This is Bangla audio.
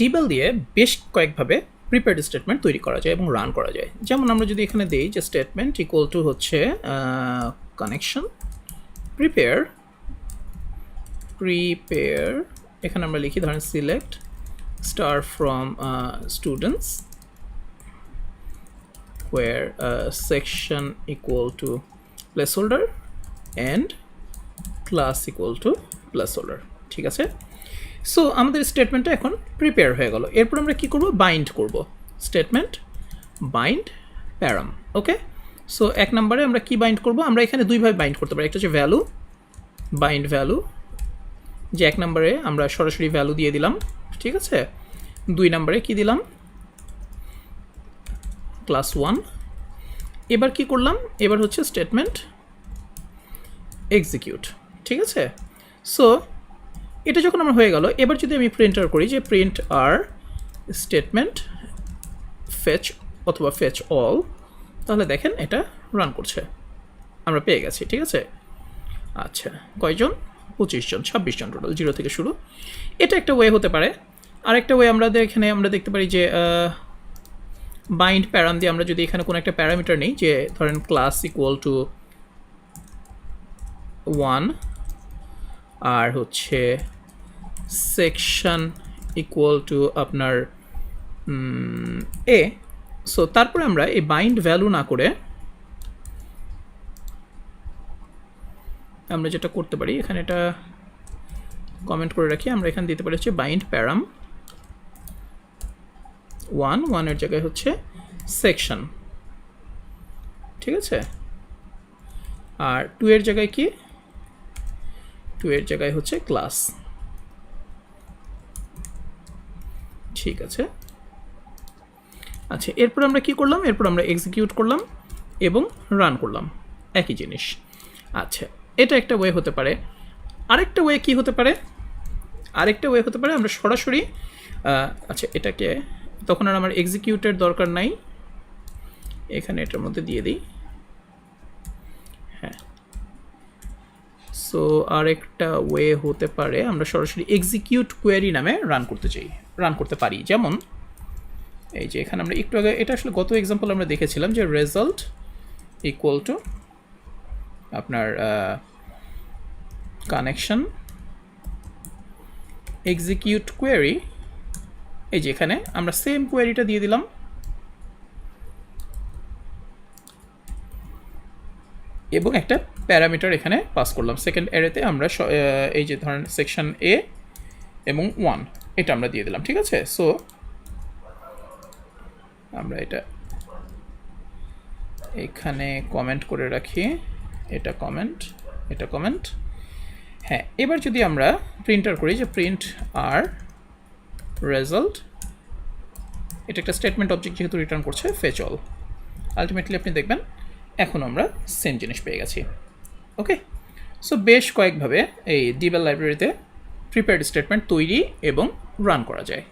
ডিবেল দিয়ে বেশ কয়েকভাবে প্রিপেয়ার্ড স্টেটমেন্ট তৈরি করা যায় এবং রান করা যায়। যেমন আমরা যদি এখানে দিই যে স্টেটমেন্ট ইকুয়াল টু হচ্ছে কানেকশন প্রিপেয়ার প্রিপেয়ার এখানে আমরা লিখি ধরেন select star from students where uh, section equal to placeholder and class equal to placeholder ঠিক আছে? সো আমাদের স্টেটমেন্টটা এখন প্রিপেয়ার হয়ে গেল। এরপর আমরা কি করব? বাইন্ড করব। Statement bind param okay so এক নম্বরে আমরা কি বাইন্ড করব? আমরা এখানে দুইভাবে বাইন্ড করতে পারি। একটা হচ্ছে ভ্যালু বাইন্ড ভ্যালু যে এক নম্বরে আমরা সরাসরি ভ্যালু দিয়ে দিলাম, ঠিক আছে? দুই নম্বরে কি দিলাম? ক্লাস ওয়ান এবার কি করলাম? এবার হচ্ছে স্টেটমেন্ট এক্সিকিউট ঠিক আছে? সো এটা যখন আমার হয়ে গেল, এবার যদি আমি প্রিন্টার করি যে প্রিন্ট আর স্টেটমেন্ট ফেচ অথবা ফেচ অল তাহলে দেখেন এটা রান করছে। আমরা পেয়ে গেছি, ঠিক আছে? আচ্ছা কয়জন? পঁচিশ জন, ছাব্বিশ জন টোটাল জিরো থেকে শুরু। এটা একটা ওয়ে হতে পারে। আরেকটা ওয়ে আমরা এখানে আমরা দেখতে পারি যে বাইন্ড প্যারাম দিয়ে আমরা যদি এখানে কোনো একটা প্যারামিটার নেই, যে ধরেন ক্লাস ইকুয়াল টু ওয়ান আর হচ্ছে সেকশন ইকুয়াল টু আপনার এ সো তারপরে আমরা এই বাইন্ড ভ্যালু না করে আমরা যেটা করতে পারি, এখানে এটা কমেন্ট করে রাখি, আমরা এখানে দিতে পারি হচ্ছে বাইন্ড প্যারাম ওয়ান ওয়ানের জায়গায় হচ্ছে সেকশন ঠিক আছে? আর টু এর জায়গায় কি? টু এর জায়গায় হচ্ছে ক্লাস ঠিক আছে। আচ্ছা এরপর আমরা কি করলাম? এরপর আমরা এক্সিকিউট করলাম এবং রান করলাম। একই জিনিস। আচ্ছা এটা একটা ওয়ে হতে পারে। আরেকটা ওয়ে কি হতে পারে? আরেকটা ওয়ে হতে পারে, আমরা সরাসরি আচ্ছা এটাকে, তখন আর আমার এক্সিকিউটের দরকার নাই। এখানে এটার মধ্যে দিয়ে দিই। সো আরেকটা ওয়ে হতে পারে, আমরা সরাসরি এক্সিকিউট কোয়ারি নামে রান করতে চাই রান করতে পারি। যেমন, এই যে এখানে আমরা একটু আগে, এটা আসলে গত এক্সাম্পল আমরা দেখেছিলাম যে রেজাল্ট ইকুয়াল টু আপনার কানেকশন এক্সিকিউট কোয়ারি এই যে এখানে আমরা সেম কোয়ারিটা দিয়ে দিলাম। এবং একটা প্যারামিটার এখানে পাস করলাম। সেকেন্ড এরেতে আমরা এই যে ধরেন সেকশন এ এবং ওয়ান এটা আমরা দিয়ে দিলাম, ঠিক আছে? সো আমরা এটা এখানে কমেন্ট করে রাখি। এটা কমেন্ট এটা কমেন্ট হ্যাঁ এবার যদি আমরা প্রিন্টার করি, যে প্রিন্ট আর রেজাল্ট এটা একটা স্টেটমেন্ট অবজেক্ট যেহেতু রিটার্ন করছে ফেচ অল আলটিমেটলি আপনি দেখবেন এখন আমরা সেম জিনিস পেয়ে গেছি। ওকে সো বেশ কয়েকভাবে এই ডিবেল লাইব্রেরিতে প্রিপেয়ার্ড স্টেটমেন্ট তৈরি এবং রান করা যায়।